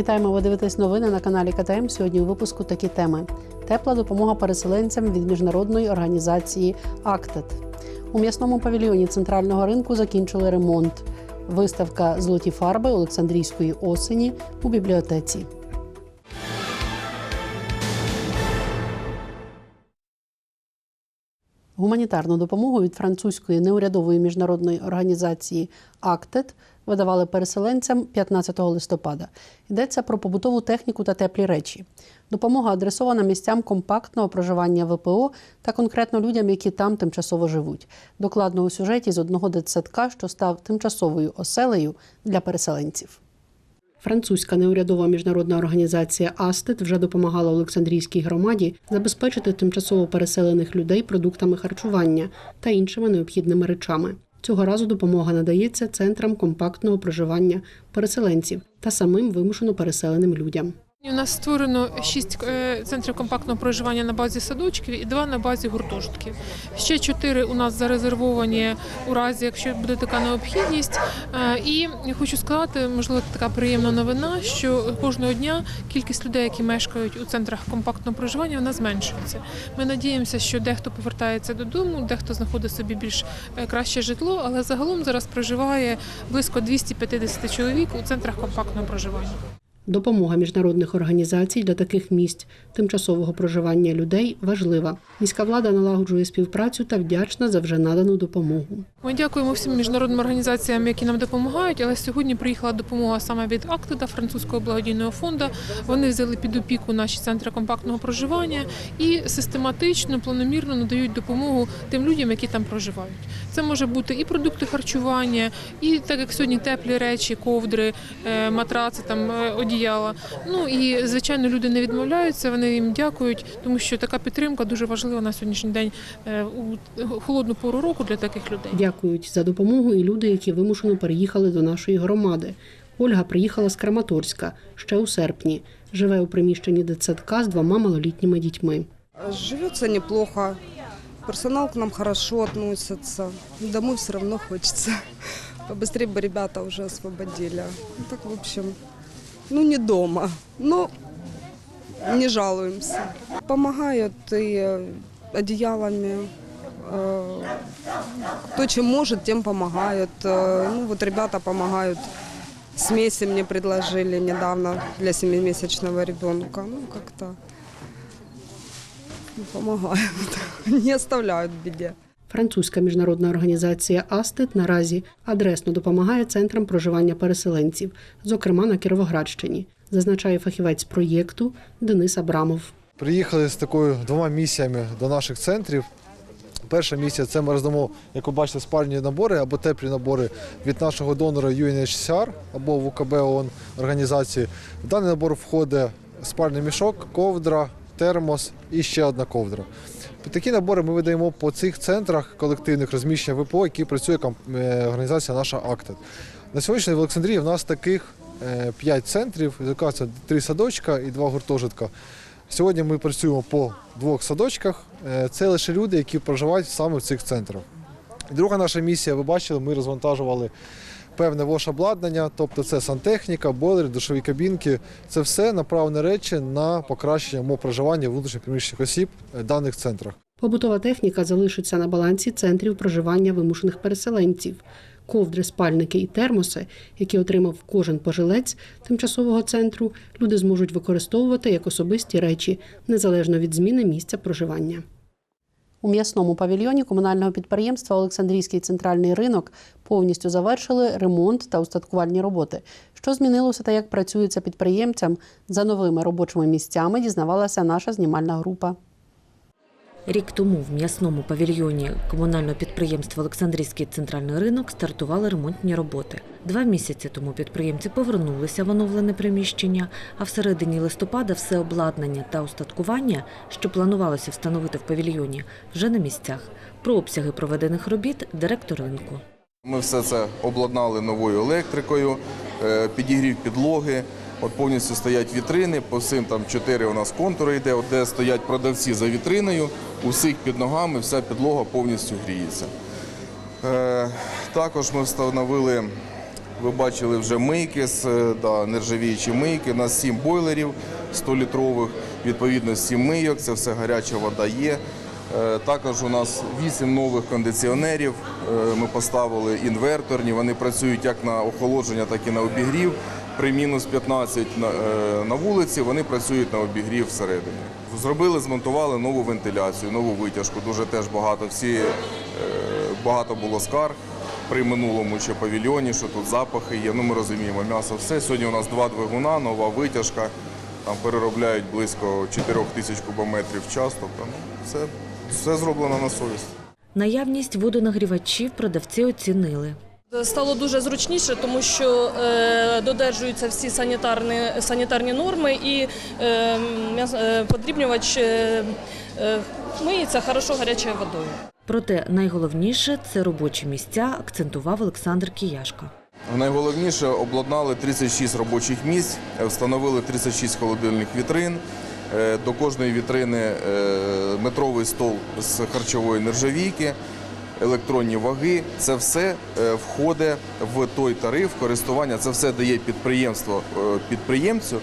Вітаємо! Ви дивитесь новини на каналі КТМ. Сьогодні у випуску такі теми: тепла допомога переселенцям від міжнародної організації АКТЕТ. У м'ясному павільйоні центрального ринку закінчили ремонт. Виставка Золоті фарби Олександрійської осені у бібліотеці. Гуманітарну допомогу від французької неурядової міжнародної організації АКТЕТ видавали переселенцям 15 листопада. Йдеться про побутову техніку та теплі речі. Допомога адресована місцям компактного проживання ВПО та конкретно людям, які там тимчасово живуть. Докладно у сюжеті з одного дитсадка, що став тимчасовою оселею для переселенців. Французька неурядова міжнародна організація Астет вже допомагала Олександрійській громаді забезпечити тимчасово переселених людей продуктами харчування та іншими необхідними речами. Цього разу допомога надається центрам компактного проживання переселенців та самим вимушено переселеним людям. У нас створено шість е, центрів компактного проживання на базі садочків і два на базі гуртожитків. Ще чотири у нас зарезервовані у разі, якщо буде така необхідність. Е, І хочу сказати, можливо, така приємна новина, що кожного дня кількість людей, які мешкають у центрах компактного проживання, вона зменшується. Ми надіємося, що дехто повертається додому, дехто знаходить собі більш е, краще житло, але загалом зараз проживає близько 250 чоловік у центрах компактного проживання. Допомога міжнародних організацій для таких місць тимчасового проживання людей важлива. Міська влада налагоджує співпрацю та вдячна за вже надану допомогу. Ми дякуємо всім міжнародним організаціям, які нам допомагають. Але сьогодні приїхала допомога саме від Актида, французького благодійного фонду. Вони взяли під опіку наші центри компактного проживання і систематично, планомірно надають допомогу тим людям, які там проживають. Це може бути і продукти харчування, і так як сьогодні теплі речі, ковдри, е, матраци, там е, одіяла. Ну і звичайно, люди не відмовляються. Вони їм дякують, тому що така підтримка дуже важлива на сьогоднішній день е, у холодну пору року для таких людей. Дякують за допомогу і люди, які вимушено переїхали до нашої громади. Ольга приїхала з Краматорська ще у серпні. Живе у приміщенні дитсадка з двома малолітніми дітьми. Живется неплохо. Персонал к нам хорошо относится. Домой все равно хочется. Побыстрее бы ребята уже освободили. Ну, так, в общем, ну не дома, но не жалуемся. Помогают и э, одеялами. э, Кто чем может, тем помогают. Э, Ну вот ребята помогают. Смеси мне предложили недавно для семимесячного ребенка. Ну как-то помогают, не оставляют в беде. Французька міжнародна організація Астет наразі адресно допомагає центрам проживання переселенців, зокрема на Кіровоградщині, зазначає фахівець проєкту Денис Абрамов. Приїхали з такою двома місіями до наших центрів. Перша місія це ми роздамо, як ви бачите, спальні набори або теплі набори від нашого донора UNHCR або ВКБ ООН організації. В даний набор входить спальний мішок, ковдра, термос і ще одна ковдра. Такі набори ми видаємо по цих центрах колективних розміщення ВПО, які працює е, організація наша АКТЕД. На сьогоднішній в Олександрії в нас таких 5 центрів, яка це три садочка і два гуртожитка. Сьогодні ми працюємо по двох садочках. Е, Це лише люди, які проживають саме в цих центрах. Друга наша місія, ви бачили, ми розвантажували певне вош-обладнання, тобто це сантехніка, бойлери, душові кабінки. Це все направлені речі на покращення умов проживання внутрішньопереміщених осіб в даних центрах. Побутова техніка залишиться на балансі центрів проживання вимушених переселенців. Ковдри, спальники і термоси, які отримав кожен пожилець тимчасового центру, люди зможуть використовувати як особисті речі, незалежно від зміни місця проживання. У м'ясному павільйоні комунального підприємства Олександрійський центральний ринок повністю завершили ремонт та устаткувальні роботи. Що змінилося та як працюється підприємцям за новими робочими місцями, дізнавалася наша знімальна група. Рік тому в м'ясному павільйоні комунального підприємства Олександрійський центральний ринок стартували ремонтні роботи. Два місяці тому підприємці повернулися в оновлене приміщення, а в середині листопада все обладнання та устаткування, що планувалося встановити в павільйоні, вже на місцях. Про обсяги проведених робіт директор ринку. Ми все це обладнали новою електрикою, е, підігрів підлоги. От повністю стоять вітрини, по всім там чотири у нас контури йде, от де стоять продавці за вітриною, усіх під ногами вся підлога повністю гріється. Е, Також ми встановили Ви бачили вже мийки, е, да, нержавіючі мийки. У нас 7 бойлерів 100-літрових, відповідно 7 мийок, це все гаряча вода є. Е, Також у нас 8 нових кондиціонерів. Е, Ми поставили інверторні. Вони працюють як на охолодження, так і на обігрів. При мінус 15 на, е, на вулиці вони працюють на обігрів всередині. Зробили, змонтували нову вентиляцію, нову витяжку. Дуже теж багато. Всі е, багато було скарг при минулому ще павільйоні, що тут запахи є. Ну ми розуміємо, м'ясо все. Сьогодні у нас два двигуна, нова витяжка. Там переробляють близько 4 тисяч кубометрів в час. Тобто ну, все, все зроблено на совість. Наявність водонагрівачів продавці оцінили. Стало дуже зручніше, тому що е, додержуються всі санітарні, санітарні норми і е, е, подрібнювач е, е, миється хорошо гарячою водою. Проте найголовніше це робочі місця, акцентував Олександр Кияшко. Найголовніше обладнали 36 робочих місць, е, встановили 36 холодильних вітрин. Е, До кожної вітрини е, метровий стол з харчової нержавійки, електронні ваги. Це все е, входить в той тариф користування. Це все дає підприємство е, підприємцю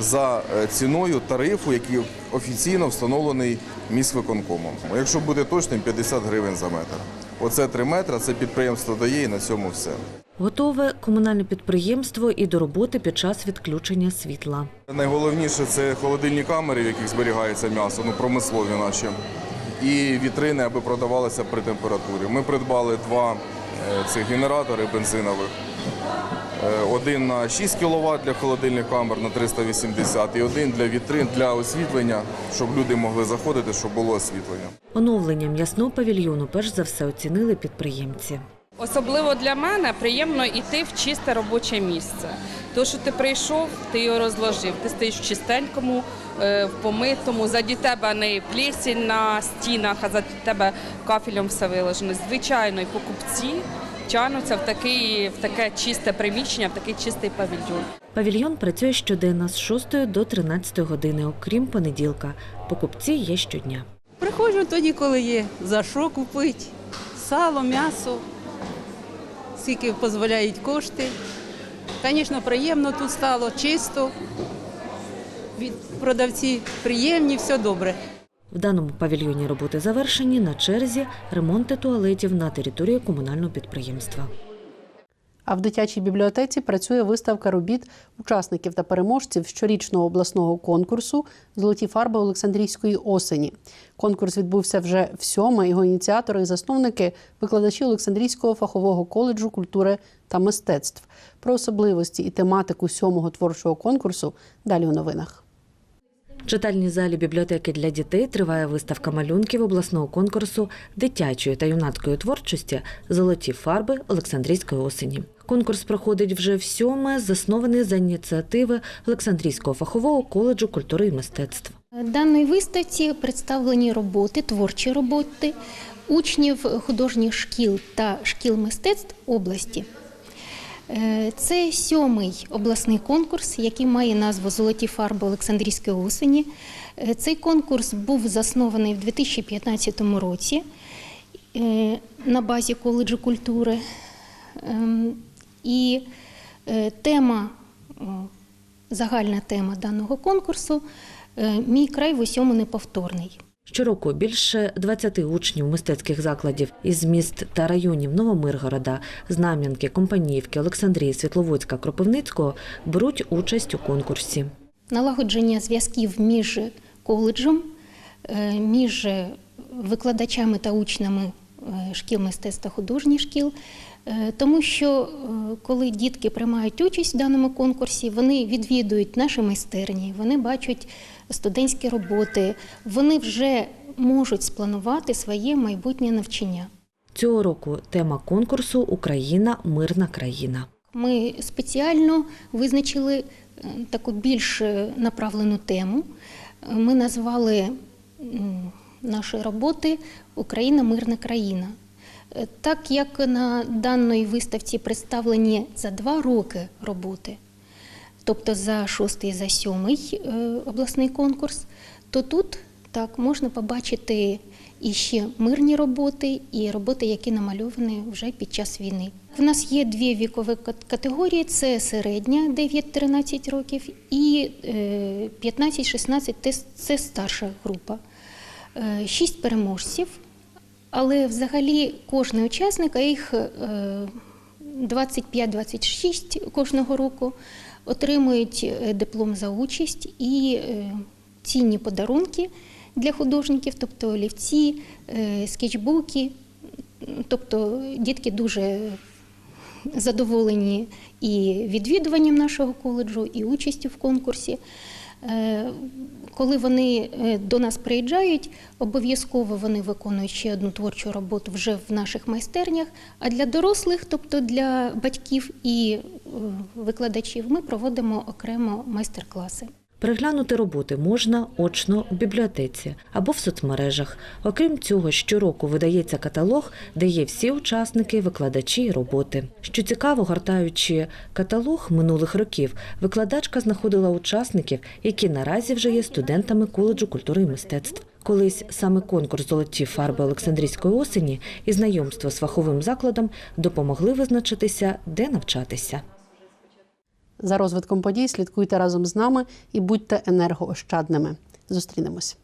за е, ціною тарифу, який офіційно встановлений міськвиконкомом. Якщо бути точним, 50 гривень за метр. Оце 3 метри, це підприємство дає і на цьому все. Готове комунальне підприємство і до роботи під час відключення світла. Найголовніше це холодильні камери, в яких зберігається м'ясо, ну промислові наші, і вітрини, аби продавалися при температурі. Ми придбали два е, цих генератори бензинових. Е, Один на 6 кВт для холодильних камер на 380 і один для вітрин для освітлення, щоб люди могли заходити, щоб було освітлення. Оновлення м'ясного павільйону перш за все оцінили підприємці. Особливо для мене приємно йти в чисте робоче місце. То, що ти прийшов, ти його розложив. Ти стоїш в чистенькому, е, в помитому, заді тебе не плесінь на стінах, а заді тебе кафелем все виложено. Звичайно, і покупці тягнуться в, такий, в таке чисте приміщення, в такий чистий павільйон. Павільйон працює щоденно з 6 до 13 години, окрім понеділка. Покупці є щодня. Приходжу тоді, коли є за що купити. Сало, м'ясо, скільки дозволяють кошти. Звісно, приємно тут стало, чисто. Продавці приємні, все добре. В даному павільйоні роботи завершені. На черзі ремонти туалетів на території комунального підприємства. А в дитячій бібліотеці працює виставка робіт учасників та переможців щорічного обласного конкурсу Золоті фарби Олександрійської осені. Конкурс відбувся вже в сьоме. Його ініціатори і засновники викладачі Олександрійського фахового коледжу культури та мистецтв. Про особливості і тематику сьомого творчого конкурсу далі у новинах. В читальній залі бібліотеки для дітей триває виставка малюнків обласного конкурсу дитячої та юнацької творчості Золоті фарби Олександрійської осені. Конкурс проходить вже в сьоме, заснований за ініціативи Олександрійського фахового коледжу культури і мистецтв. Даної виставці представлені роботи, творчі роботи учнів художніх шкіл та шкіл мистецтв області. Е, Це сьомий обласний конкурс, який має назву Золоті фарби Олександрійської осені. Е, Цей конкурс був заснований в 2015 році е, на базі коледжу культури. І е, тема, загальна тема даного конкурсу е, Мій край в усьому неповторний. Щороку більше 20 учнів мистецьких закладів із міст та районів Новомиргорода, Знам'янки, Компаніївки, Олександрії, Світловодська, Кропивницького беруть участь у конкурсі. Налагодження зв'язків між коледжем, е, між викладачами та учнями шкіл мистецтв та художніх шкіл. Е, Тому що е, коли дітки приймають участь в даному конкурсі, вони відвідують наші майстерні, вони бачать студентські роботи, вони вже можуть спланувати своє майбутнє навчання. Цього року тема конкурсу Україна мирна країна. Ми спеціально визначили е, таку більш направлену тему. Ми назвали наші роботи Україна мирна країна. Е, Так як на даній виставці представлені за два роки роботи, тобто за шостий, за сьомий е, обласний конкурс, то тут Так, можна побачити і ще мирні роботи, і роботи, які намальовані вже під час війни. В нас є дві вікові категорії: це середня 9-13 років, і е, 15-16 це старша група. Е, Шість переможців, але взагалі кожний учасник, а їх е, 25-26 кожного року, отримують е, диплом за участь і е, цінні подарунки для художників, тобто олівці, е, скетчбуки. Тобто дітки дуже задоволені і відвідуванням нашого коледжу, і участю в конкурсі. Е, Коли вони е, до нас приїжджають, обов'язково вони виконують ще одну творчу роботу вже в наших майстернях. А для дорослих, тобто для батьків і е, викладачів, ми проводимо окремо майстер-класи. Переглянути роботи можна очно в бібліотеці або в соцмережах. Окрім цього, щороку видається каталог, де є всі учасники, викладачі і роботи. Що цікаво, гортаючи каталог минулих років, викладачка знаходила учасників, які наразі вже є студентами коледжу культури і мистецтв. Колись саме конкурс Золоті фарби Олександрійської осені і знайомство з фаховим закладом допомогли визначитися, де навчатися. За розвитком подій слідкуйте разом з нами і будьте енергоощадними. Зустрінемось.